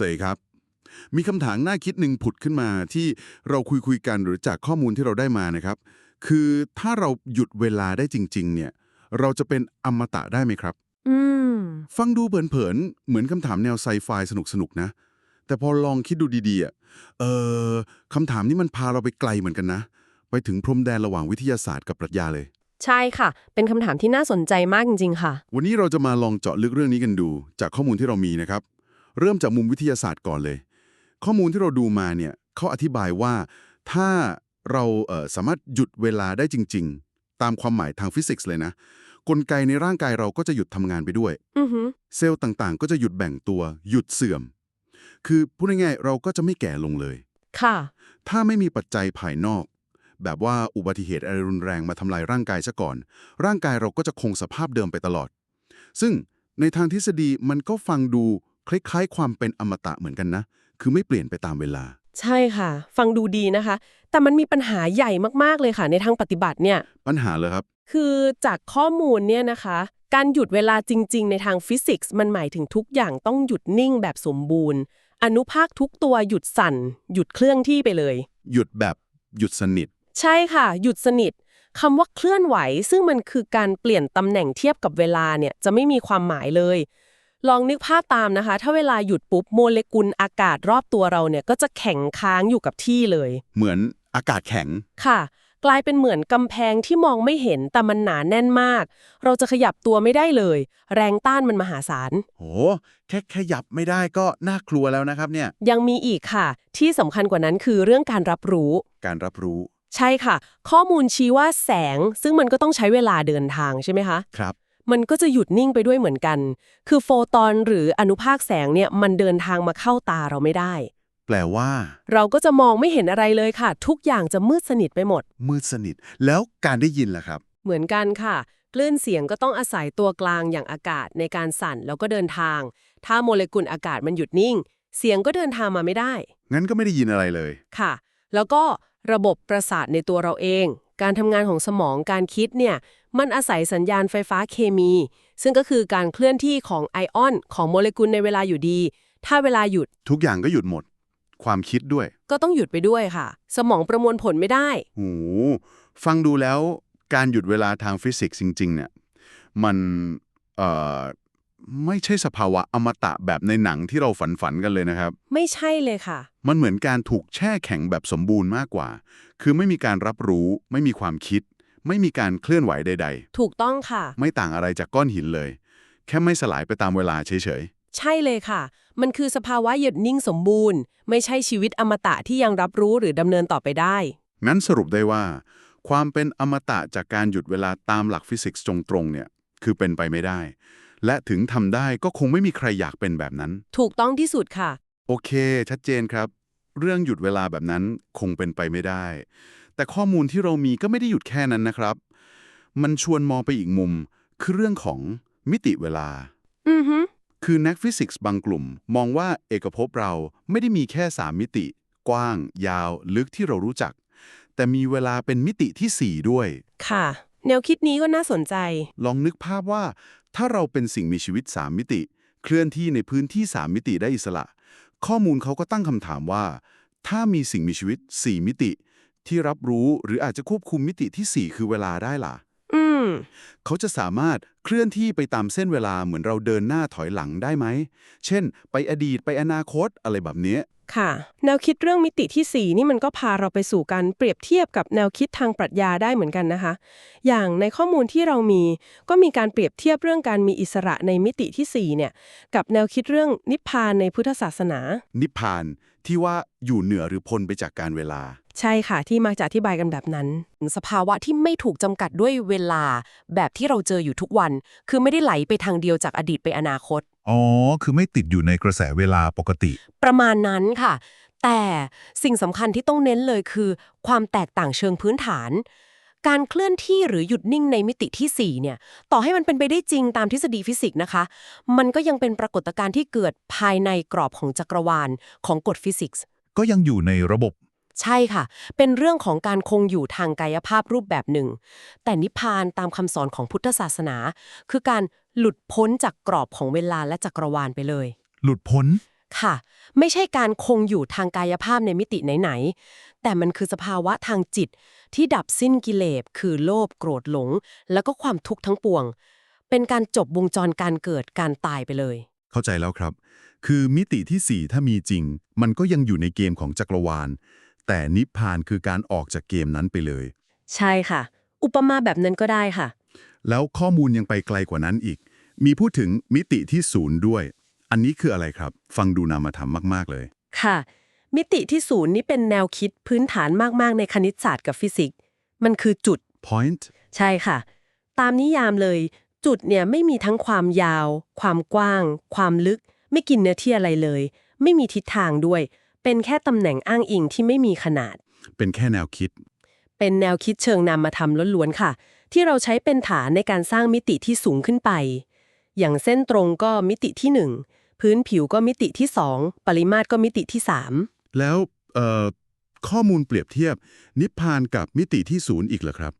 สวัสดีครับ มีคำถามน่าคิดหนึ่งผุดขึ้นมาที่เราคุยคุยๆกันหรือจากข้อมูลที่เราได้มานะครับ คือถ้าเราหยุดเวลาได้จริง ๆ เนี่ย เราจะเป็นอมตะได้ไหมครับอืมฟังดูเผินๆเหมือนคำถามแนวไซไฟสนุกๆนะ แต่พอลองคิดดูดีๆอะเออคำถามนี้มันพาเราไปไกลเหมือนกันนะ ไปถึงพรมแดนระหว่างวิทยาศาสตร์กับปรัชญาเลย ใช่ค่ะ เป็นคำถามที่น่าสนใจมากจริงๆค่ะ วันนี้เราจะมาลองเจาะลึกเรื่องนี้กันดู จากข้อมูลที่เรามีนะครับ เริ่มจากมุมวิทยาศาสตร์ก่อนเลย ข้อมูลที่เราดูมาเนี่ยเขาอธิบายว่าถ้าเราเอ่อสามารถหยุดเวลาได้จริง ๆ ตามความหมายทางฟิสิกส์เลยนะกลไกในร่างกายเราก็จะหยุดทำงานไปด้วยอือหือเซลล์ต่างๆ ก็จะหยุดแบ่งตัว หยุดเสื่อม คือพูดง่ายๆเราก็จะไม่แก่ลงเลย ค่ะ ถ้าไม่มีปัจจัยภายนอก แบบว่าอุบัติเหตุอะไรรุนแรงมาทำลายร่างกายซะก่อน ร่างกายเราก็จะคงสภาพเดิมไปตลอด ซึ่งในทางทฤษฎีมันก็ฟังดู คล้ายๆ ความเป็นอมตะเหมือนกันนะ คือไม่เปลี่ยนไปตามเวลา ใช่ค่ะ ฟังดูดีนะคะ แต่มันมีปัญหาใหญ่มากๆเลยค่ะ ในทางปฏิบัติเนี่ย ปัญหาเลยครับ คือจากข้อมูลเนี่ยนะคะ การหยุดเวลาจริง ๆ ในทางฟิสิกส์มันหมายถึงทุกอย่างต้องหยุดนิ่งแบบสมบูรณ์ อนุภาคทุกตัวหยุดสั่น หยุดเคลื่อนที่ไปเลย หยุดแบบหยุดสนิท ใช่ค่ะ หยุดสนิทคำว่าเคลื่อนไหว ซึ่งมันคือการเปลี่ยนตำแหน่งเทียบกับเวลาเนี่ยจะไม่มีความหมายเลย ลองนึกภาพตามนะคะ ถ้าเวลาหยุดปุ๊บโมเลกุลอากาศรอบตัวเราเนี่ยก็จะแข็งค้างอยู่กับที่เลย เหมือนอากาศแข็งค่ะ กลายเป็นเหมือนกำแพงที่มองไม่เห็นแต่มันหนาแน่นมาก เราจะขยับตัวไม่ได้เลย แรงต้านมันมหาศาลโหแค่ขยับไม่ได้ก็น่ากลัวแล้วนะครับเนี่ย ยังมีอีกค่ะ ที่สำคัญกว่านั้นคือเรื่องการรับรู้ การรับรู้ ใช่ค่ะ ข้อมูลชี้ว่าแสง ซึ่งมันก็ต้องใช้เวลาเดินทางใช่ไหมคะ ครับ มันก็จะหยุดนิ่งไปด้วยเหมือนกัน คือโฟตอนหรืออนุภาคแสงเนี่ยมันเดินทางมาเข้าตาเราไม่ได้ แปลว่า เราก็จะมองไม่เห็นอะไรเลยค่ะ ทุกอย่างจะมืดสนิทไปหมด มืดสนิท แล้วการได้ยินล่ะครับ เหมือนกันค่ะคลื่นเสียงก็ต้องอาศัยตัวกลางอย่างอากาศในการสั่นแล้วก็เดินทาง ถ้าโมเลกุลอากาศมันหยุดนิ่ง เสียงก็เดินทางมาไม่ได้ งั้นก็ไม่ได้ยินอะไรเลย ค่ะ แล้วก็ระบบประสาทในตัวเราเอง การทำงานของสมองการคิดเนี่ยมันอาศัยสัญญาณไฟฟ้าเคมี ซึ่งก็คือการเคลื่อนที่ของไอออน ของโมเลกุลในเวลาอยู่ดี ถ้าเวลาหยุด ทุกอย่างก็หยุดหมด ความคิดด้วย ก็ต้องหยุดไปด้วยค่ะ สมองประมวลผลไม่ได้โหฟังดูแล้วการหยุดเวลาทางฟิสิกส์จริง ๆ เนี่ย มันเอ่อ ไม่ใช่สภาวะอมตะแบบในหนังที่เราฝันฝันๆกันเลยนะครับ ไม่ใช่เลยค่ะ มันเหมือนการถูกแช่แข็งแบบสมบูรณ์มากกว่า คือไม่มีการรับรู้ ไม่มีความคิด ไม่มีการเคลื่อนไหวใดถูกต้องค่ะๆไม่ต่างอะไรจากก้อนหินเลย แค่ไม่สลายไปตามเวลาเฉยใช่เลยค่ะ มันคือสภาวะหยุดนิ่งสมบูรณ์ ไม่ใช่ชีวิตอมตะที่ยังรับรู้หรือดำเนินต่อไปได้ๆงั้นสรุปได้ว่า ความเป็นอมตะจากการหยุดเวลาตามหลักฟิสิกส์ตรงๆเนี่ย คือเป็นไปไม่ได้ และถึงทำได้ก็คงไม่มีใครอยากเป็นแบบนั้น ถูกต้องที่สุดค่ะ โอเค ชัดเจนครับ เรื่องหยุดเวลาแบบนั้นคงเป็นไปไม่ได้ แต่ข้อมูลที่เรามีก็ไม่ได้หยุดแค่นั้นนะครับ มันชวนมองไปอีกมุม คือเรื่องของมิติเวลา อือฮึคือนักฟิสิกส์บางกลุ่ม มองว่าเอกภพเราไม่ได้มีแค่ 3 มิติ กว้าง ยาวลึกที่เรารู้จัก แต่มีเวลาเป็นมิติทีสี่4 ด้วย ค่ะ แนวคิดนี้ก็น่าสนใจ ลองนึกภาพว่า ถ้าเราเป็นสิ่งมีชีวิต 3 มิติ เคลื่อนที่ในพื้นที่ 3 มิติได้อิสระ ข้อมูลเขาก็ตั้งคำถามว่า ถ้ามีสิ่งมีชีวิต 4 มิติ ที่รับรู้หรืออาจจะควบคุมมิติทีสี่4 คือเวลาได้ล่ะอืม เขาจะสามารถเคลื่อนที่ไปตามเส้นเวลาเหมือนเราเดินหน้าถอยหลังได้ไหม เช่น ไปอดีตไปอนาคตอะไรแบบเนี้ยค่ะ แนวคิดเรื่องมิติที่ 4 นี่มันก็พาเราไปสู่การเปรียบเทียบกับแนวคิดทางปรัชญาได้เหมือนกันนะคะ อย่างในข้อมูลที่เรามีก็มีการเปรียบเทียบเรื่องการมีอิสระในมิติที่4เนี่ยกับแนวคิดเรื่องนิพพานในพุทธศาสนา นิพพาน ที่ว่าอยู่เหนือหรือพ้นไปจากการเวลา ใช่ค่ะ ที่มาจะอธิบายกันแบบนั้น สภาวะที่ไม่ถูกจำกัดด้วยเวลา แบบที่เราเจออยู่ทุกวัน คือไม่ได้ไหลไปทางเดียวจากอดีตไปอนาคต อ๋อ คือไม่ติดอยู่ในกระแสเวลาปกติ ประมาณนั้นค่ะ แต่สิ่งสำคัญที่ต้องเน้นเลยคือ ความแตกต่างเชิงพื้นฐาน การเคลื่อนที่หรือหยุดนิ่งในมิติที่ 4 เนี่ย ต่อให้มันเป็นไปได้จริงตามทฤษฎีฟิสิกส์นะคะ มันก็ยังเป็นปรากฏการณ์ที่เกิดภายในกรอบของจักรวาลของกฎฟิสิกส์ ก็ยังอยู่ในระบบ ใช่ค่ะ เป็นเรื่องของการคงอยู่ทางกายภาพรูปแบบหนึ่ง แต่นิพพานตามคำสอนของพุทธศาสนา คือการหลุดพ้นจากกรอบของเวลาและจักรวาลไปเลย หลุดพ้น ค่ะ ไม่ใช่การคงอยู่ทางกายภาพในมิติไหนๆ แต่มันคือสภาวะทางจิตที่ดับสิ้นกิเลสคือโลภโกรธหลง แล้วก็ความทุกข์ทั้งปวง เป็นการจบวงจรการเกิดการตายไปเลย เข้าใจแล้วครับ คือมิติที่ 4 ถ้ามีจริง มันก็ยังอยู่ในเกมของจักรวาล แต่นิพพานคือการออกจากเกมนั้นไปเลย ใช่ค่ะ อุปมาแบบนั้นก็ได้ค่ะ แล้วข้อมูลยังไปไกลกว่านั้นอีก มีพูดถึงมิติที่ศูนย์ด้วย อันนี้คืออะไรครับ ฟังดูนามธรรมมาก ๆ เลย ค่ะ มิติที่ศูนย์นี่เป็นแนวคิดพื้นฐานมากๆ ในคณิตศาสตร์กับฟิสิกส์ มันคือจุด point ใช่ค่ะ ตามนิยามเลย จุดเนี่ยไม่มีทั้งความยาว ความกว้าง ความลึก ไม่กินเนื้อที่อะไรเลย ไม่มีทิศทางด้วย เป็นแค่ตำแหน่งอ้างอิงที่ไม่มีขนาด เป็นแค่แนวคิด เป็นแนวคิดเชิงนามธรรมล้วนๆค่ะ ที่เราใช้เป็นฐานในการสร้างมิติที่สูงขึ้นไป อย่างเส้นตรงก็มิติที่หนึ่ง พื้นผิวก็มิติที่สองปริมาตรก็มิติที่สามแล้วเอ่อข้อมูลเปรียบเทียบ นิพพานกับมิติที่ศูนย์อีกเหรอครับ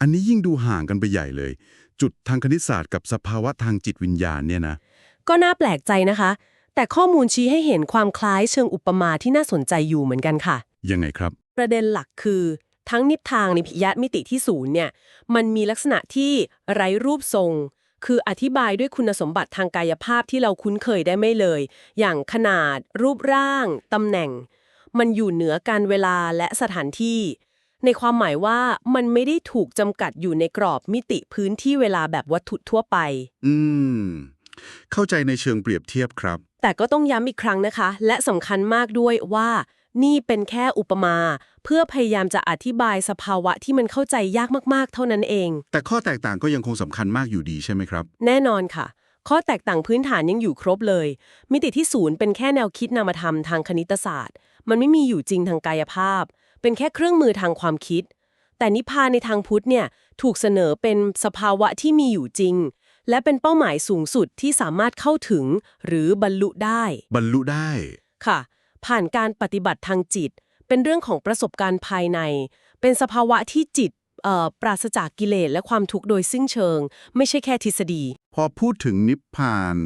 อันนี้ยิ่งดูห่างกันไปใหญ่เลย จุดทางคณิตศาสตร์กับสภาวะทางจิตวิญญาณเนี่ยนะ ก็น่าแปลกใจนะคะ แต่ข้อมูลชี้ให้เห็นความคล้ายเชิงอุปมาที่น่าสนใจอยู่เหมือนกันค่ะ ยังไงครับ ประเด็นหลักคือ ทั้งนิพทางในพิยะมิติที่ศูนย์เนี่ย มันมีลักษณะที่ไร้รูปทรง คืออธิบายด้วยคุณสมบัติทางกายภาพที่เราคุ้นเคยได้ไม่เลย อย่างขนาด รูปร่าง ตำแหน่ง มันอยู่เหนือการเวลาและสถานที่ ในความหมายว่ามันไม่ได้ถูกจำกัดอยู่ในกรอบมิติพื้นที่เวลาแบบวัตถุทั่วไป อืม เข้าใจในเชิงเปรียบเทียบครับ แต่ก็ต้องย้ำอีกครั้งนะคะ และสำคัญมากด้วยว่า นี่เป็นแค่อุปมา เพื่อพยายามจะอธิบายสภาวะที่มันเข้าใจยากมากๆ เท่านั้นเอง แต่ข้อแตกต่างก็ยังคงสำคัญมากอยู่ดีใช่ไหมครับ แน่นอนค่ะ ข้อแตกต่างพื้นฐานยังอยู่ครบเลย มิติที่ศูนย์เป็นแค่แนวคิดนามธรรมทางคณิตศาสตร์ มันไม่มีอยู่จริงทางกายภาพ เป็นแค่เครื่องมือทางความคิด แต่นิพพานในทางพุทธเนี่ยถูกเสนอเป็นสภาวะที่มีอยู่จริง และเป็นเป้าหมายสูงสุดที่สามารถเข้าถึง หรือบรรลุได้ บรรลุได้ค่ะ ผ่านการปฏิบัติทางจิต เป็นเรื่องของประสบการณ์ภายใน เป็นสภาวะที่จิตปราศจากกิเลสและความทุกข์โดยสิ้นเชิง ไม่ใช่แค่ทฤษฎี พอพูดถึงนิพพาน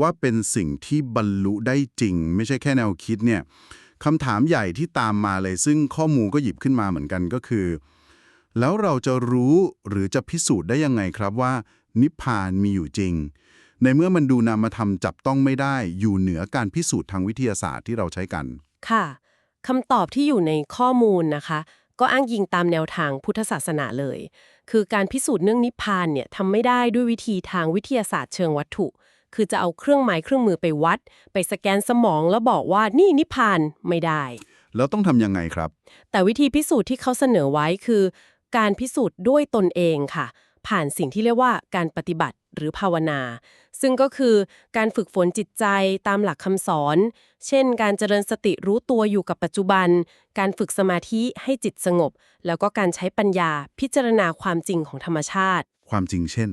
ว่าเป็นสิ่งที่บรรลุได้จริง ไม่ใช่แค่แนวคิดเนี่ยคำถามใหญ่ที่ตามมาเลย ซึ่งข้อมูลก็หยิบขึ้นมาเหมือนกันก็คือ แล้วเราจะรู้หรือจะพิสูจน์ได้ยังไงครับว่า นิพพานมีอยู่จริง ในเมื่อมันดูนามธรรมจับต้องไม่ได้อยู่เหนือการพิสูจน์ทางวิทยาศาสตร์ที่เราใช้กัน ค่ะคำตอบที่อยู่ในข้อมูลนะคะ ก็อ้างยิงตามแนวทางพุทธศาสนาเลย คือการพิสูจน์เรื่องนิพพานเนี่ยทำไม่ได้ด้วยวิธีทางวิทยาศาสตร์เชิงวัตถุ คือจะเอาเครื่องไม้เครื่องมือไปวัด ไปสแกนสมองแล้วบอกว่านี่นิพพานไม่ได้ แล้วต้องทำยังไงครับ แต่วิธีพิสูจน์ที่เขาเสนอไว้คือ การพิสูจน์ด้วยตนเองค่ะ ผ่านสิ่งที่เรียกว่าการปฏิบัติ หรือภาวนา ซึ่งก็คือการฝึกฝนจิตใจตามหลักคำสอน เช่น การเจริญสติรู้ตัวอยู่กับปัจจุบัน การฝึกสมาธิให้จิตสงบ แล้วก็การใช้ปัญญาพิจารณาความจริงของธรรมชาติ ความจริงเช่น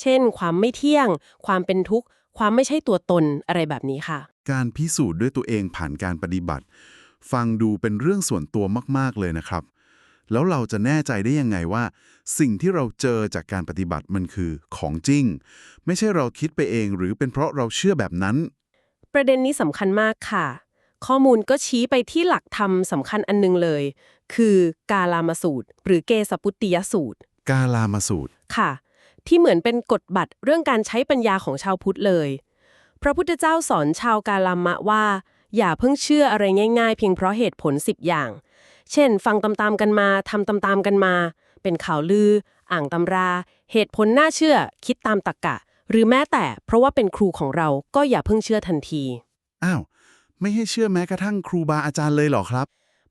เช่น ความไม่เที่ยง ความเป็นทุกข์ ความไม่ใช่ตัวตนอะไรแบบนี้ค่ะ การพิสูจน์ด้วยตัวเองผ่านการปฏิบัติ ฟังดูเป็นเรื่องส่วนตัวมาก ๆ เลยนะครับ แล้วเราจะแน่ใจได้ยังไงว่า สิ่งที่เราเจอจากการปฏิบัติมันคือของจริง ไม่ใช่เราคิดไปเองหรือเป็นเพราะเราเชื่อแบบนั้น ประเด็นนี้สำคัญมากค่ะ ข้อมูลก็ชี้ไปที่หลักธรรมสำคัญอันหนึงเลย คือกาลามาสูตร หรือเกสปุตติยสูตร กาลามาสูตรค่ะ ที่เหมือนเป็นกฎบัตรเรื่องการใช้ปัญญาของชาวพุทธเลย พระพุทธเจ้าสอนชาวกาลามะว่า อย่าเพิ่งเชื่ออะไรง่าย ๆ เพียงเพราะเหตุผล10อย่าง เช่น ฟังตามๆกันมาทำตามๆกันมา เป็นข่าวลือ อ่างตำรา เหตุผลน่าเชื่อ คิดตามตรรกะ หรือแม้แต่เพราะว่าเป็นครูของเราก็อย่าเพิ่งเชื่อทันที อ้าว ไม่ให้เชื่อแม้กระทั่งครูบาอาจารย์เลยเหรอครับ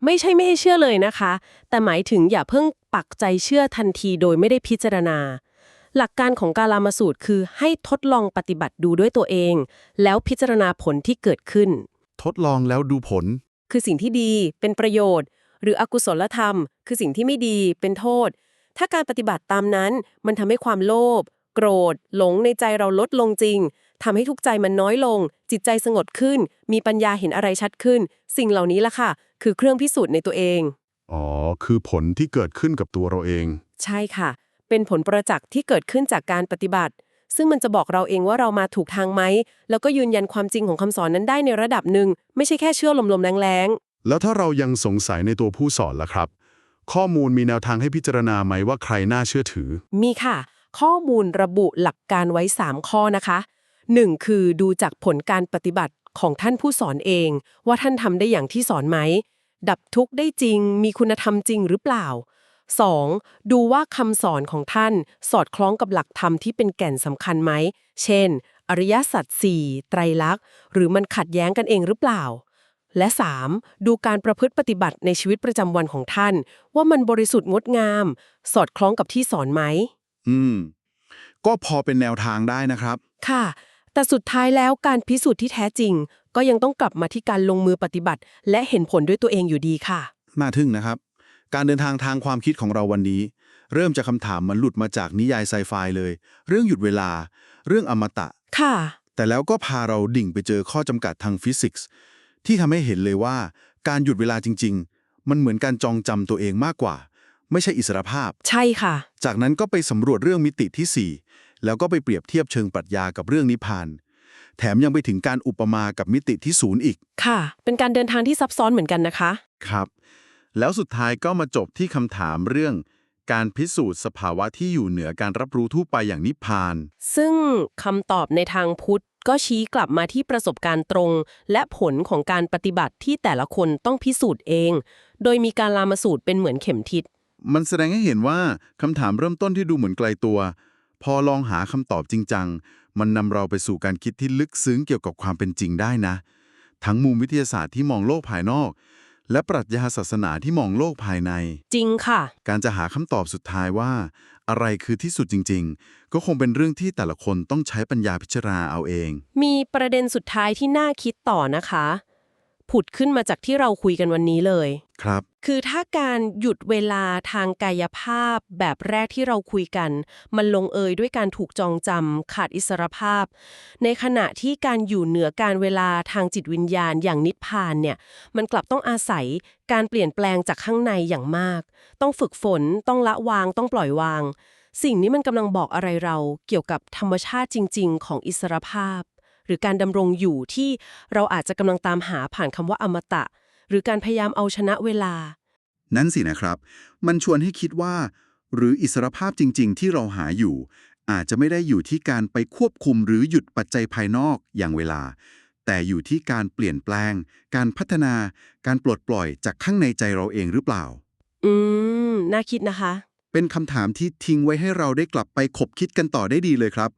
ไม่ใช่ไม่ให้เชื่อเลยนะคะ แต่หมายถึงอย่าเพิ่งปักใจเชื่อทันทีโดยไม่ได้พิจารณา หลักการของกาลามาสูตรคือให้ทดลองปฏิบัติดูด้วยตัวเอง แล้วพิจารณาผลที่เกิดขึ้น ทดลองแล้วดูผล คือสิ่งที่ดี เป็นประโยชน์ หรืออกุศลธรรม คือสิ่งที่ไม่ดีเป็นโทษ ถ้าการปฏิบัติตามนั้นมันทำให้ความโลภโกรธ หลงในใจเราลดลงจริงทำให้ทุกข์ใจมันน้อยลง จิตใจสงบขึ้น มีปัญญาเห็นอะไรชัดขึ้น สิ่งเหล่านี้ล่ะค่ะ คือเครื่องพิสูจน์ในตัวเอง อ๋อ คือผลที่เกิดขึ้นกับตัวเราเอง ใช่ค่ะ เป็นผลประจักษ์ที่เกิดขึ้นจากการปฏิบัติ ซึ่งมันจะบอกเราเองว่าเรามาถูกทางไหม แล้วก็ยืนยันความจริงของคำสอนนั้นได้ในระดับหนึ่ง ไม่ใช่แค่เชื่อลมๆแรงๆ แล้วถ้าเรายังสงสัยในตัวผู้สอนล่ะครับ ข้อมูลมีแนวทางให้พิจารณาไหมว่าใครน่าเชื่อถือ มีค่ะ ข้อมูลระบุหลักการไว้ 3 ข้อนะคะ 1. คือดูจากผลการปฏิบัติของท่านผู้สอนเอง ว่าท่านทำได้อย่างที่สอนไหม ดับทุกข์ได้จริง มีคุณธรรมจริงหรือเปล่า 2. ดูว่าคำสอนของท่านสอดคล้องกับหลักธรรมที่เป็นแก่นสำคัญไหม เช่น อริยสัจสี่ไตรลักษณ์ หรือมันขัดแย้งกันเองหรือเปล่า และ 3. ดูการประพฤติปฏิบัติในชีวิตประจำวันของท่าน ว่ามันบริสุทธิ์งดงาม สอดคล้องกับที่สอนไหม อืม ก็พอเป็นแนวทางได้นะครับ ค่ะ แต่สุดท้ายแล้วการพิสูจน์ที่แท้จริง ก็ยังต้องกลับมาที่การลงมือปฏิบัติ และเห็นผลด้วยตัวเองอยู่ดีค่ะ น่าทึ่งนะครับ การเดินทางทางความคิดของเราวันนี้ เริ่มจากคำถามมันหลุดมาจากนิยายไซไฟเลย เรื่องหยุดเวลา เรื่องอมตะ ค่ะ แต่แล้วก็พาเราดิ่งไปเจอข้อจำกัดทางฟิสิกส์ ที่ทำให้เห็นเลยว่า การหยุดเวลาจริง ๆ มันเหมือนการจองจำตัวเองมากกว่า ไม่ใช่อิสรภาพ ใช่ค่ะ จากนั้นก็ไปสำรวจเรื่องมิติที่ 4 แล้วก็ไปเปรียบเทียบเชิงปรัชญากับเรื่องนิพพาน แถมยังไปถึงการอุปมากับมิติที่ศูนย์อีก ค่ะ เป็นการเดินทางที่ซับซ้อนเหมือนกันนะคะ ครับ แล้วสุดท้ายก็มาจบที่คำถามเรื่อง การพิสูจน์สภาวะที่อยู่เหนือการรับรู้ทั่วไปอย่างนิพพาน ซึ่งคำตอบในทางพุทธ ก็ชี้กลับมาที่ประสบการณ์ตรง และผลของการปฏิบัติที่แต่ละคนต้องพิสูจน์เอง โดยมีการลามาสูตรเป็นเหมือนเข็มทิศ มันแสดงให้เห็นว่าคำถามเริ่มต้นที่ดูเหมือนไกลตัว พอลองหาคำตอบจริงจังมันนำเราไปสู่การคิดที่ลึกซึ้งเกี่ยวกับความเป็นจริงได้นะ ทั้งมุมวิทยาศาสตร์ที่มองโลกภายนอก และปรัชญาศาสนาที่มองโลกภายใน จริงค่ะ การจะหาคำตอบสุดท้ายว่า อะไรคือที่สุดจริง ๆ ก็คงเป็นเรื่องที่แต่ละคนต้องใช้ปัญญาพิจารณาเอาเอง มีประเด็นสุดท้ายที่น่าคิดต่อนะคะ ผุดขึ้นมาจากที่เราคุยกันวันนี้เลย ครับ คือถ้าการหยุดเวลาทางกายภาพแบบแรกที่เราคุยกัน มันลงเอยด้วยการถูกจองจำขาดอิสรภาพ ในขณะที่การอยู่เหนือการเวลาทางจิตวิญญาณอย่างนิพพานเนี่ย มันกลับต้องอาศัยการเปลี่ยนแปลงจากข้างในอย่างมาก ต้องฝึกฝน ต้องละวาง ต้องปล่อยวาง สิ่งนี้มันกำลังบอกอะไรเราเกี่ยวกับธรรมชาติจริง ๆ ของอิสรภาพ หรือการดำรงอยู่ที่เราอาจจะกำลังตามหาผ่านคำว่าอมตะ หรือการพยายามเอาชนะเวลา นั่นสินะครับ มันชวนให้คิดว่า หรืออิสรภาพจริง ๆ ที่เราหาอยู่ อาจจะไม่ได้อยู่ที่การไปควบคุมหรือหยุดปัจจัยภายนอกอย่างเวลา แต่อยู่ที่การเปลี่ยนแปลง การพัฒนา การปลดปล่อยจากข้างในใจเราเองหรือเปล่า อืม น่าคิดนะคะ เป็นคำถามที่ทิ้งไว้ให้เราได้กลับไปคบคิดกันต่อได้ดีเลยครับ